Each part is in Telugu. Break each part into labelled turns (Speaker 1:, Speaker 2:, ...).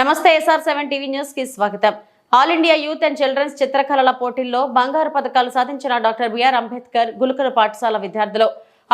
Speaker 1: నమస్తే ఎస్ఆర్ సెవెన్ టీవీ న్యూస్కి స్వాగతం. All India youth and children's చిత్రకళల పోటీల్లో బంగారు పథకాలు సాధించిన డాక్టర్ బిఆర్ అంబేద్కర్ గురుకుల పాఠశాల విద్యార్థులు.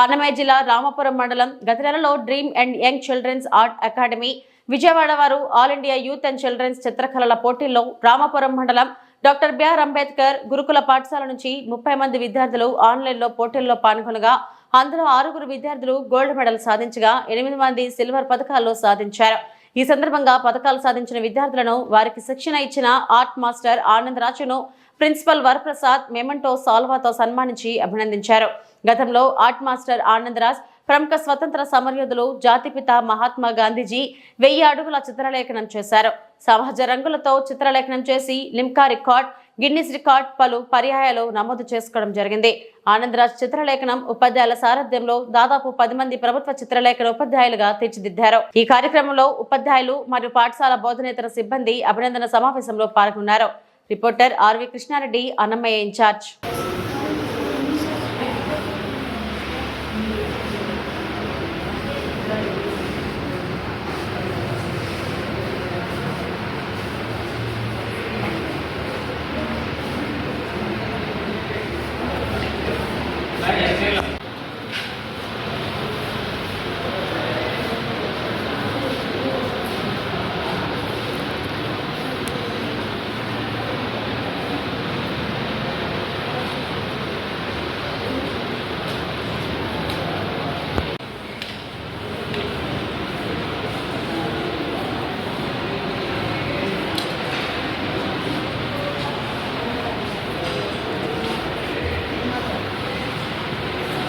Speaker 1: అన్నమయ్య జిల్లా రామాపురం మండలం గత నెలలో dream and young children's art academy Vijayawada వారు all India youth and children's చిత్రకళల పోటీల్లో రామాపురం మండలం డాక్టర్ బిఆర్ అంబేద్కర్ గురుకుల పాఠశాల నుంచి ముప్పై మంది విద్యార్థులు ఆన్లైన్లో పోటీల్లో పాల్గొనగా అందులో ఆరుగురు విద్యార్థులు గోల్డ్ మెడల్ సాధించగా ఎనిమిది మంది సిల్వర్ పథకాల్లో సాధించారు. ఈ సందర్భంగా పథకాలు సాధించిన విద్యార్థులను వారికి శిక్షణ ఇచ్చిన ఆర్ట్ మాస్టర్ ఆనంద్ రాజును ప్రిన్సిపల్ వరప్రసాద్ మెమంటో సాల్వాతో సన్మానించి అభినందించారు. గతంలో ఆర్ట్ మాస్టర్ ఆనందరాజ్ ప్రముఖ స్వతంత్ర సమరయోధులు జాతిపిత మహాత్మా గాంధీజీ వెయ్యి అడుగుల చిత్రలేఖనం చేశారు. సహజ రంగులతో చిత్రలేఖనం చేసి లిమ్కా రికార్డ్ గిన్నిస్ రికార్డ్ పలు పర్యాయాలు నమోదు చేసుకోవడం జరిగింది. ఆనందరాజ్ చిత్రలేఖనం ఉపాధ్యాయుల సారథ్యంలో దాదాపు పది మంది ప్రభుత్వ చిత్రలేఖన ఉపాధ్యాయులుగా తీర్చిదిద్దారు. ఈ కార్యక్రమంలో ఉపాధ్యాయులు మరియు పాఠశాల బోధనేతర సిబ్బంది అభినందన సమావేశంలో పాల్గొన్నారు. Reporter RV Krishna Reddy Annamayya incharge.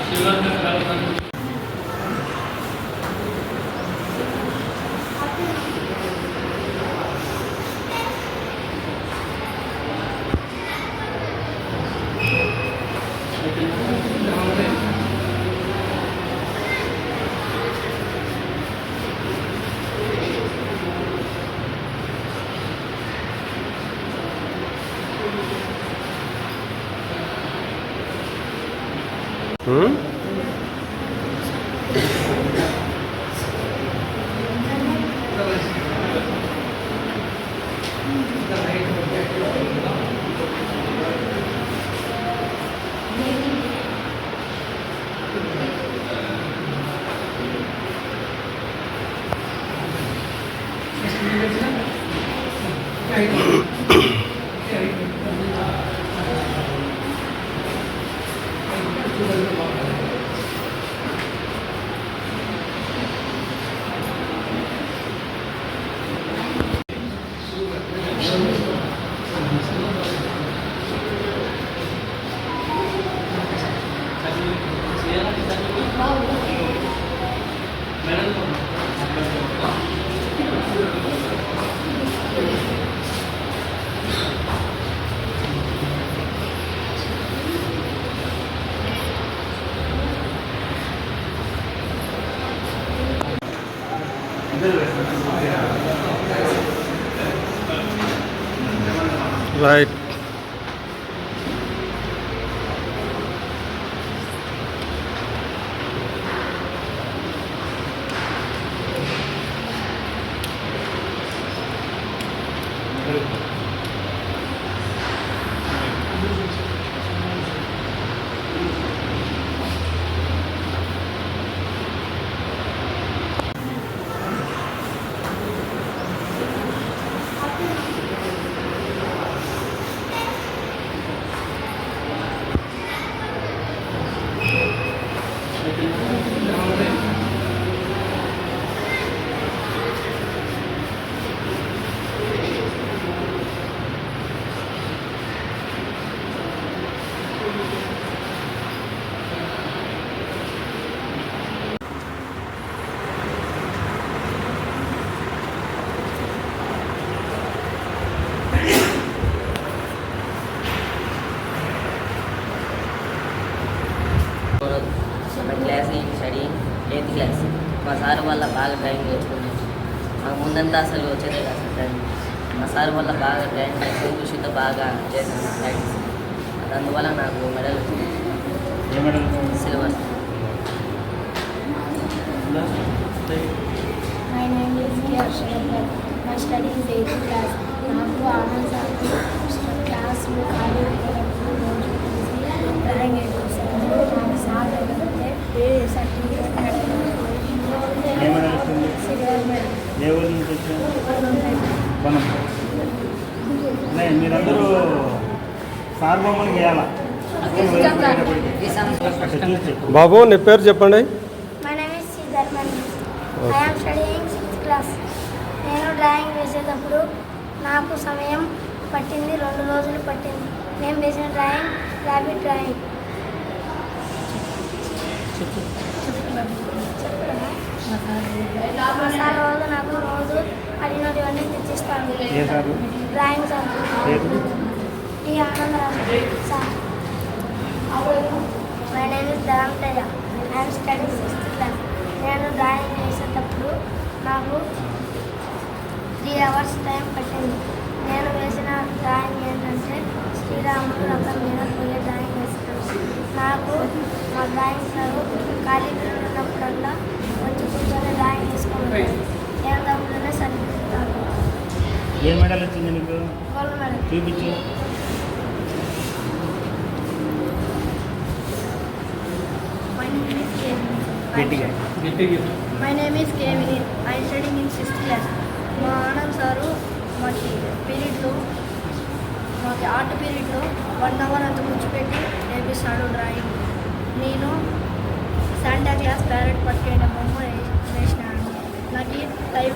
Speaker 2: Shivaratri Hum? Right. బాగా డ్రాయింగ్ నేర్చుకున్నాను మాకు ముందంతా అసలు వచ్చేదే కాదు సార్ డ్రాయింగ్ మా సార్ వల్ల బాగా డ్రాయింగ్ నేర్చుకుని కృషితో బాగా చేశాను ప్రాక్టీస్ అది అందువల్ల నాకు medal silver
Speaker 3: My name is Yash Rabat. My
Speaker 4: class నాకు ఆనంద్ సార్ క్లాస్లో ఖాళీ డ్రాయింగ్ వేసేసాను నాకు సార్ అయితే సర్టిఫికేట్
Speaker 5: ఏమైనా వచ్చింది
Speaker 4: సిల్వర్ మెడల్
Speaker 5: ఏ ఊరు నుంచి వచ్చారు? కొనం అదే మీరందరూ సార్ బొమ్మలు గీయాలా?
Speaker 6: బాబు నీ పేరు చెప్పండి.
Speaker 4: నేను డ్రాయింగ్ వేసేటప్పుడు నాకు సమయం పట్టింది రెండు రోజులు పట్టింది. నేను వేసిన డ్రాయింగ్ ర్యాబిట్ డ్రాయింగ్ రోజు నాకు రోజు అడిగినటువంటి తెచ్చిస్తాను.
Speaker 5: ఏ సారు?
Speaker 4: Drawing sir.
Speaker 5: పేరు
Speaker 4: ఈ Anandaraju sir. My name is Dhanantaiah I'm study sixth class నేను డ్రాయింగ్ వేసేటప్పుడు నాకు త్రీ అవర్స్ టైం పట్టింది. నేను వేసిన డ్రాయింగ్ ఏంటంటే శ్రీరాముడు రథం మీద పోయే డ్రాయింగ్ వేస్తాను. నాకు మా డ్రాయింగ్ సార్ ఖాళీ ఉన్నప్పుడల్లా డ్రాయింగ్
Speaker 5: ఏ మెడల్ వచ్చింది నీకు?
Speaker 4: Gold medal.
Speaker 5: చూపించు. గట్టిగా
Speaker 4: name is Kevin. I am studying in sixth class. మా ఆనంద్ సారు మాకి పీరియడ్లో మాకి ఆర్ట్ పీరియడ్లో వన్ అవర్ అంత కూర్చోపెట్టి నేర్పిస్తాడు డ్రాయింగ్. నేను శాంటా క్లాస్ ప్యారెట్ పట్టుకెళ్ళ బొమ్మ వే- వేసినాను నాకు టైం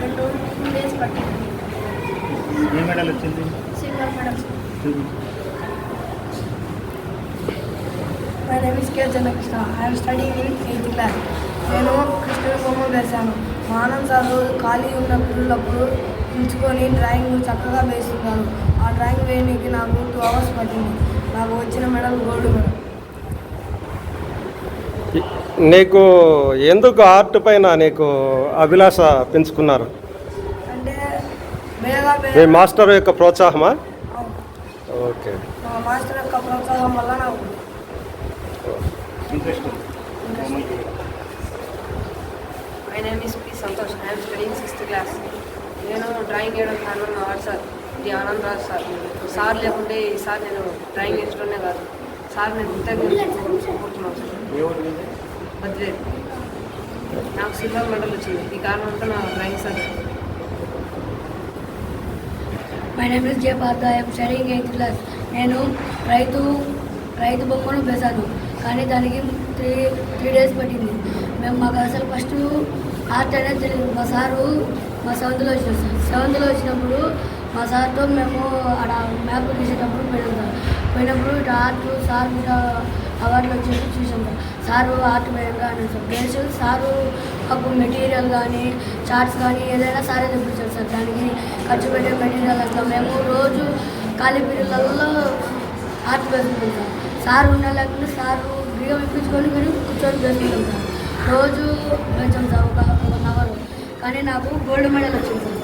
Speaker 4: రెండు టూ డేస్ పట్టింది.
Speaker 5: ఏ మెడల్ వచ్చింది?
Speaker 4: సిల్వర్ మేడం
Speaker 5: చూపించు
Speaker 7: my name is K Chandrakrishna I'm studying in eighth class నేను కృష్ణుడి బొమ్మ వేశాను. మా ఆనంద్ సార్ ఖాళీ ఉన్న పిల్లలప్పుడు ఉంచుకొని డ్రాయింగ్ చక్కగా వేస్తున్నారు. ఆ డ్రాయింగ్ వేయడానికి నాకు టూ అవర్స్ పట్టింది. నాకు వచ్చిన మెడల్ గోల్డ్ మెడల్.
Speaker 6: నీకు ఎందుకు ఆర్ట్ పైన నీకు అభిలాష పెంచుకున్నారు? మీ మాస్టర్ యొక్క ప్రోత్సాహమా. Okay.
Speaker 8: Is P Santosh I'm studying sixth class నేను డ్రాయింగ్ వేయడం కారణం మా వాడు sir D Anand Raj sir. Sir లేకుంటే ఈసారి నేను డ్రాయింగ్ నేర్చుకునే కాదు. సార్ నేను కృతజ్ఞతలుకుంటున్నాను సార్.
Speaker 5: ఏ
Speaker 8: నాకు సిల్వర్ మెడల్ వచ్చింది ఈ కారణంతో నా drawing sir.
Speaker 7: My name is J Partha eighth class నేను రైతు రైతు బొమ్మను వేశాను. కానీ దానికి త్రీ త్రీ డేస్ పట్టింది. మేము మాకు అసలు ఫస్ట్ ఆర్ట్ అనేది తెలియదు మా సారు మా సెవెంత్లో వచ్చిన సెవెంత్లో వచ్చినప్పుడు మా సార్తో మేము అక్కడ మ్యాప్ తీసేటప్పుడు పోయినాం పోయినప్పుడు ఇటు ఆర్ట్ సార్ ఇట్లా అవార్డులు వచ్చేసి చూసాం సార్ సారు ఆర్ట్ వేయంగా అని సార్ ప్లేస్ సారు మాకు మెటీరియల్ కానీ చార్ట్స్ కానీ ఏదైనా సారే తెప్పించారు సార్. దానికి ఖర్చు పెట్టే మెటీరియల్ అంతా మేము రోజు ఖాళీ పీరియడ్లలో ఆర్ట్ వేసుకుంటాం సార్. ఉన్న లేకుండా సారు బియ్యం ఇప్పించుకొని కానీ కూర్చొని వేసుకుంటాం సార్. రోజు వేసాం సార్ ఒక వన్ అవర్. కానీ నాకు గోల్డ్ మెడల్ వచ్చింది సార్.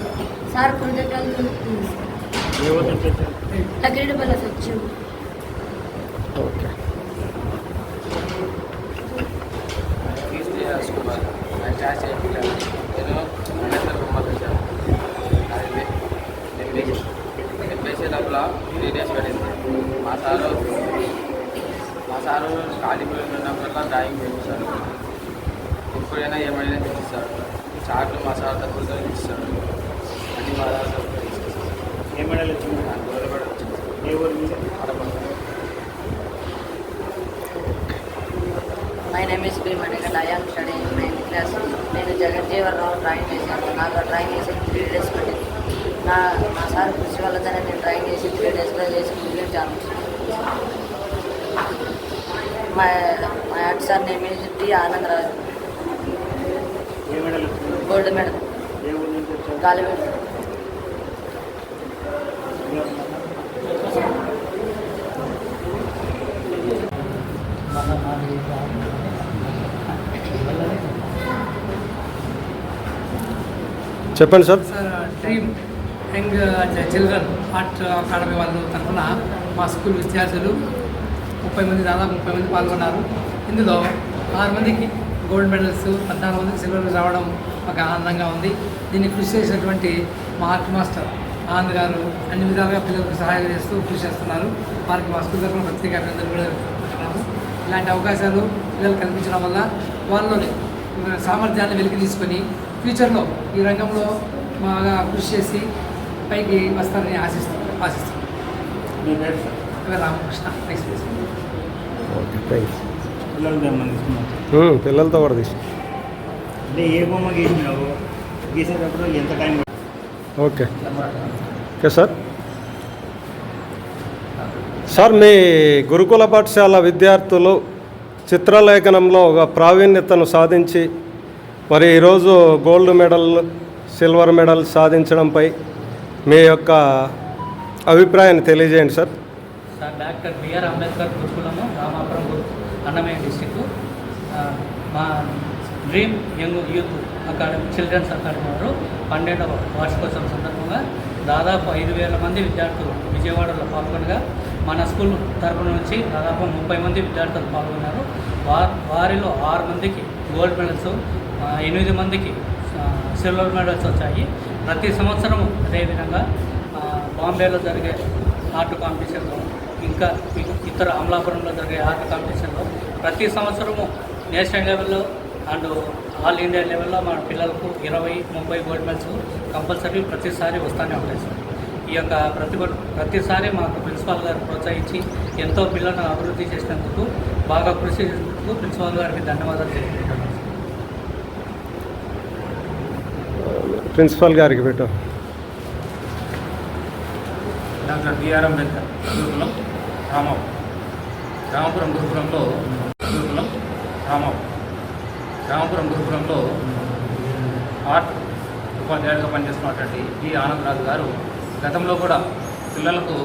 Speaker 7: సార్ కృతజ్ఞతలు తెలుపుతుంది లక్కిరెడ్డిపల్లి సార్
Speaker 6: ఓకే.
Speaker 9: నా క్లాస్ చేయించాను నేను బొమ్మ వేశాను అది నేను నేను వేసేటప్పుడు త్రీ డేస్ పడింది మా సారు మా సారు ఖాళీ పిల్లలు ఉన్నప్పుడల్లా డ్రాయింగ్ వేపిస్తాడు ఎప్పుడైనా ఏమైనా తెచ్చిస్తాడు చాట్లు మా సార్ తక్కువతో ఇస్తాడు అన్ని మా సార్ తక్కువ ఇస్తాడు
Speaker 5: ఏ మెడల్ వచ్చింది ఏ ఊరు నుంచి
Speaker 9: అడపండి
Speaker 10: my name is B Manikanta I'm studying ninth class నేను జగజ్జీవనరావు డ్రాయింగ్ చేశాను నాకు డ్రాయింగ్ చేసి త్రీ డేస్ పట్టింది నా మా సార్ కృషి వల్లనే నేను డ్రాయింగ్ చేసి త్రీ డేస్లో చేసి ముగించాను మా మా sir name is D Anandaraju gold medal
Speaker 5: ఏ ఊరు నుంచి వచ్చారు
Speaker 10: గాలిబెట్
Speaker 5: ఏ ఊరు నుంచి?
Speaker 6: చెప్పండి sir.
Speaker 11: Dream young children art academy వాళ్ళు తరఫున మా స్కూల్ విద్యార్థులు ముప్పై మంది దాదాపు ముప్పై మంది పాల్గొన్నారు. ఇందులో ఆరు మందికి గోల్డ్ మెడల్స్ పద్నాలుగు మందికి సిల్వర్ రావడం ఒక ఆనందంగా ఉంది. దీన్ని కృషి చేసినటువంటి మా ఆర్ట్ మాస్టర్ ఆనంద్ గారు అన్ని విధాలుగా పిల్లలకు సహాయం చేస్తూ కృషి చేస్తున్నారు. వారికి మా స్కూల్ తరఫున ప్రత్యేక అభినందనలు కూడా ఇలాంటి అవకాశాలు పిల్లలు కల్పించడం వల్ల వాళ్ళలోని సామర్థ్యాన్ని వెలికి తీసుకొని ఫ్యూచర్లో ఈ రంగంలో బాగా కృషి చేసి పైకి వస్తారని ఆశిస్తాం ఆశిస్తాం
Speaker 5: మీ పేరు సార్?
Speaker 11: ఇవే రామకృష్ణ. నెక్స్ట్
Speaker 6: పిల్లలతో కూడా తీసు
Speaker 5: అంటే ఏ బొమ్మ గీసినావు? గీసేటప్పుడు ఎంత time
Speaker 6: okay okay sir sir మీ గురుకుల పాఠశాల విద్యార్థులు చిత్రలేఖనంలో ఒక ప్రావీణ్యతను సాధించి మరి ఈరోజు గోల్డ్ మెడల్ సిల్వర్ మెడల్ సాధించడంపై మీ యొక్క అభిప్రాయాన్ని తెలియజేయండి sir.
Speaker 12: Sir doctor B R Ambedkar గురుకులము Ramapuram Annamayya district మా dream young youth academy children's academy వారు పన్నెండవ వార్షికోత్సవం సందర్భంగా దాదాపు ఐదు వేల మంది విద్యార్థులు విజయవాడలో పాల్గొనగా మన స్కూల్ తరపు నుంచి దాదాపు ముప్పై మంది విద్యార్థులు పాల్గొన్నారు. వారిలో ఆరు మందికి గోల్డ్ మెడల్స్ ఎనిమిది మందికి సిల్వర్ మెడల్స్ వచ్చాయి. ప్రతి సంవత్సరము అదేవిధంగా బాంబేలో జరిగే ఆర్ట్ కాంపిటీషన్లో ఇంకా ఇతర అమలాపురంలో జరిగే ఆర్ట్ కాంపిటీషన్లో ప్రతి సంవత్సరము నేషనల్ లెవెల్లో అండ్ ఆల్ ఇండియా లెవెల్లో మన పిల్లలకు ఇరవై ముప్పై గోల్డ్ మెడల్స్ కంపల్సరీ ప్రతిసారి వస్తూనే ఉంటాయి సార్. ఈ యొక్క ప్రతి ప్రతిసారి మాకు ప్రిన్సిపాల్ గారు ప్రోత్సహించి ఎంతో పిల్లలను అభివృద్ధి చేసినందుకు బాగా కృషి చేసినందుకు ప్రిన్సిపాల్ గారికి ధన్యవాదాలు తెలియజేస్తాను
Speaker 6: ప్రిన్సిపాల్ గారికి పెట్టు.
Speaker 9: డాక్టర్ బిఆర్ అంబేద్కర్ గురుకులం రామాపురం రామపురం గురుకులంలో గురుకులం రామాపురం రామపురం గురుకులంలో ఆర్ట్ ఉపాధ్యాయులుగా పనిచేస్తున్నటువంటి బి ఆనందరాజు గారు గతంలో కూడా పిల్లలకు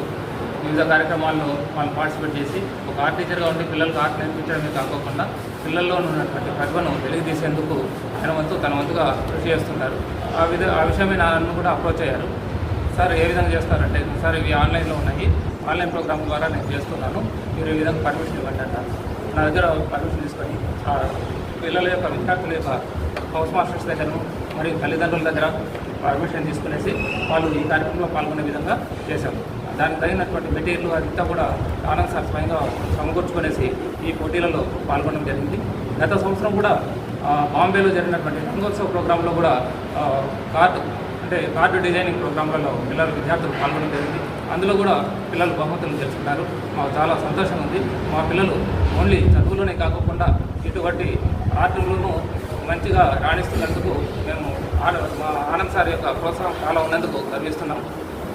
Speaker 9: వివిధ కార్యక్రమాల్లో వాళ్ళు పార్టిసిపేట్ చేసి ఒక ఆర్ట్ టీచర్గా ఉండి పిల్లలకు ఆర్ట్ నేర్పించడమే కాకోకుండా పిల్లల్లో ఉన్నటువంటి ప్రతిభను తెలియజేసేందుకు ఆయన వంతు తన వంతుగా కృషి చేస్తుంటారు. ఆ విధ ఆ విషయమే నన్ను కూడా అప్రోచ్ అయ్యారు. సార్ ఏ విధంగా చేస్తారంటే సార్ ఇవి ఆన్లైన్లో ఉన్నాయి. ఆన్లైన్ ప్రోగ్రామ్ ద్వారా నేను చేస్తున్నాను. మీరు ఈ విధంగా పర్మిషన్ ఇవ్వండి అంటారు. నా దగ్గర పర్మిషన్ తీసుకొని పిల్లల యొక్క విద్యార్థుల యొక్క హౌస్ మాస్టర్స్ దగ్గరను మరియు తల్లిదండ్రుల దగ్గర పర్మిషన్ తీసుకునేసి వాళ్ళు ఈ కార్యక్రమంలో పాల్గొనే విధంగా చేశాము దానికి తగినటువంటి మెటీరియల్ అంతా కూడా ఆనంద్ సార్ స్వయంగా సమకూర్చుకునేసి ఈ పోటీలలో పాల్గొనడం జరిగింది. గత సంవత్సరం కూడా బాంబేలో జరిగినటువంటి రంగోత్సవ ప్రోగ్రాంలో కూడా కార్డు అంటే కార్డు డిజైనింగ్ ప్రోగ్రాంలలో పిల్లలు విద్యార్థులు పాల్గొనడం జరిగింది. అందులో కూడా పిల్లలు బహుమతులు తెలుసుకున్నారు. మాకు చాలా సంతోషం ఉంది. మా పిల్లలు ఓన్లీ చదువులోనే కాకుండా ఇటువంటి ఆర్టులను మంచిగా రాణిస్తున్నందుకు మేము మా ఆనంద్ సార్ యొక్క ప్రోత్సాహం చాలా ఉన్నందుకు గర్విస్తున్నాం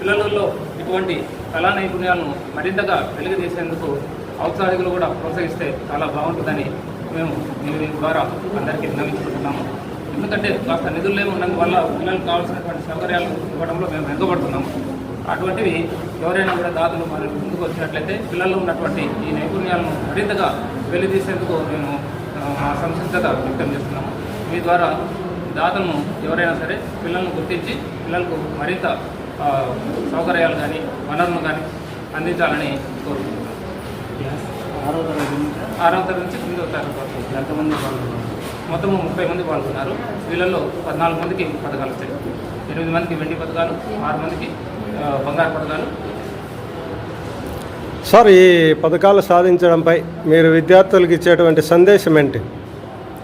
Speaker 9: పిల్లలలో ఇటువంటి కళా నైపుణ్యాలను మరింతగా వెలుగుతీసేందుకు ఔత్సాహికులు కూడా ప్రోత్సహిస్తే చాలా బాగుంటుందని మేము మీ ద్వారా అందరికీ విన్నవించుకుంటున్నాము. ఎందుకంటే కాస్త నిధులు ఉన్నందువల్ల పిల్లలకు కావాల్సినటువంటి సౌకర్యాలు ఇవ్వడంలో మేము వెనుకబడుతున్నాము. అటువంటివి ఎవరైనా కూడా దాతలు మరి ముందుకు వచ్చినట్లయితే పిల్లల్లో ఉన్నటువంటి ఈ నైపుణ్యాలను మరింతగా వెలితీసేందుకు మేము మా సంసిద్ధత వ్యక్తం చేస్తున్నాము. మీ ద్వారా దాతలను ఎవరైనా సరే పిల్లలను గుర్తించి పిల్లలకు మరింత సౌకర్యాలు కానీ వనరులు కానీ అందించాలని కోరుకుంటున్నాను
Speaker 5: ఆరో తరగతి నుంచి
Speaker 9: ఆరవ తరగతి నుంచి తొమ్మిదవ తరగతి వరకు.
Speaker 5: ఎంతమంది పాల్గొన్నారు?
Speaker 9: మొత్తం ముప్పై మంది పాల్గొన్నారు. వీళ్ళల్లో పద్నాలుగు మందికి పథకాలు వచ్చాయి. ఎనిమిది మందికి వెండి పథకాలు ఆరు మందికి బంగారు పథకాలు.
Speaker 6: సార్ ఈ పథకాలు సాధించడంపై మీరు విద్యార్థులకు ఇచ్చేటువంటి సందేశం ఏంటి?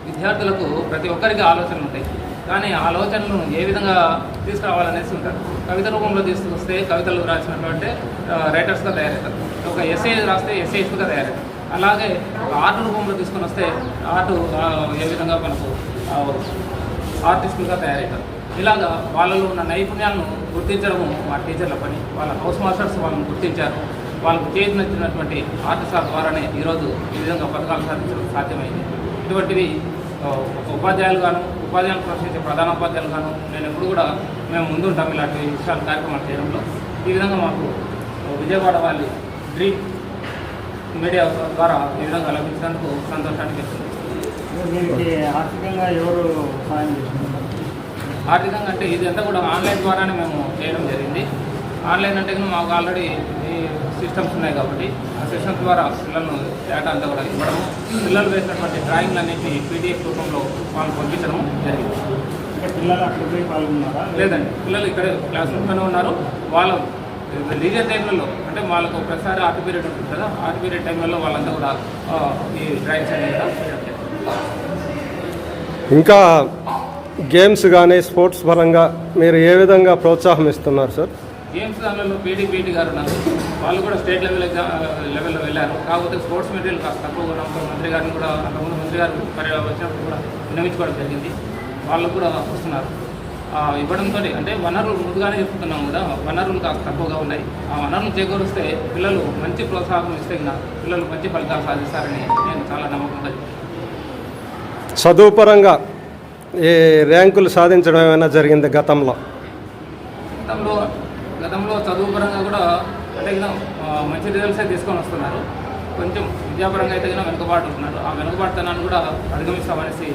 Speaker 9: విద్యార్థులకు ప్రతి ఒక్కరికి ఆలోచనలు ఉంటాయి. కానీ ఆ ఆలోచనలను ఏ విధంగా తీసుకురావాలనేసి ఉంటారు. కవిత రూపంలో తీసుకొస్తే కవితలు రాసినటువంటి రైటర్స్గా తయారవుతారు. ఒక ఎస్ఏ రాస్తే ఎస్ఏస్గా తయారవుతారు. అలాగే ఆర్ట్ రూపంలో తీసుకొని వస్తే ఆర్ట్ ఏ విధంగా మనకు ఆర్టిస్టులుగా తయారవుతారు ఇలాగా వాళ్ళలో ఉన్న నైపుణ్యాలను గుర్తించడము మా టీచర్ల పని. వాళ్ళ హౌస్ మాస్టర్స్ వాళ్ళని గుర్తించారు. వాళ్ళకు చేసినటువంటి ఆర్ట్ సార్ ద్వారానే ఈరోజు ఈ విధంగా పథకాలు సాధించడం సాధ్యమైంది. ఇటువంటివి ఒక ఉపాధ్యాయులు గాను ఉపాధ్యాయులు ప్రశ్నించే ప్రధాన ఉపాధ్యాయులు గాను నేను ఎప్పుడు కూడా మేము ముందుంటాం ఇలాంటి విషయాలు కార్యక్రమాలు చేయడంలో. ఈ విధంగా మాకు విజయవాడ వాళ్ళ డ్రీమ్ మీడియా ద్వారా ఈ విధంగా లభించినందుకు సంతోషాన్ని వ్యక్తం
Speaker 5: ఆర్థికంగా ఎవరు సహాయం చేస్తున్నారు?
Speaker 9: ఆర్థికంగా అంటే ఇది అంతా కూడా ఆన్లైన్ ద్వారానే మేము చేయడం జరిగింది. ఆన్లైన్ అంటే మాకు ఆల్రెడీ ఈ సిస్టమ్స్ ఉన్నాయి కాబట్టి ఆ సిస్టమ్స్ ద్వారా పిల్లలను డేటా అంతా కూడా ఇవ్వడము పిల్లలు వేసినటువంటి డ్రాయింగ్లు అన్నింటినీ పీడిఎఫ్ రూపంలో వాళ్ళు పంపించడం జరిగింది.
Speaker 5: పిల్లలు అక్కడ పోయి పాల్గొన్నారా?
Speaker 9: లేదండి పిల్లలు ఇక్కడ క్లాస్ రూమ్లోనే ఉన్నారు. వాళ్ళ లీజర్ టైంలలో అంటే వాళ్ళకు ఒకసారి ఆర్ట్ పీరియడ్ ఉంటుంది కదా ఆర్ట్ పీరియడ్ టైంలలో వాళ్ళంతా కూడా ఈ డ్రాయింగ్స్ అనేది
Speaker 6: ఇంకా గేమ్స్ కానీ స్పోర్ట్స్ పరంగా మీరు ఏ విధంగా ప్రోత్సాహం ఇస్తున్నారు సార్?
Speaker 9: గేమ్స్ దానిలో పీటీ పీటీ గారు ఉన్నారు. వాళ్ళు కూడా స్టేట్ లెవెల్ లెవెల్లో వెళ్ళారు. కాకపోతే స్పోర్ట్స్ మెటీరియల్ కాస్త తక్కువ మంత్రి గారిని కూడా అంతకుముందు మంత్రి గారు వచ్చినప్పుడు కూడా విన్నవించుకోవడం జరిగింది. వాళ్ళు కూడా వస్తున్నారు. ఇవ్వడంతో అంటే వనరులు ముందుగానే చెప్తున్నాం కదా వనరులు కాస్త తక్కువగా ఉన్నాయి. ఆ వనరులు చేకూరిస్తే పిల్లలు మంచి ప్రోత్సాహం ఇస్తే పిల్లలు మంచి ఫలితాలు సాధిస్తారని నేను చాలా నమ్మకంగా చెప్తున్నాను.
Speaker 6: చదువు పరంగా ఈ ర్యాంకులు సాధించడం ఏమైనా జరిగింది గతంలో?
Speaker 9: గతంలో గతంలో చదువు పరంగా కూడా అంటే మంచి రిజల్ట్సే తీసుకొని వస్తున్నారు. కొంచెం విద్యాపరంగా అయితే వెనుకబాటు ఉంటున్నారు. ఆ వెనుకబాటుతనాన్ని కూడా అధిగమిస్తామనేసి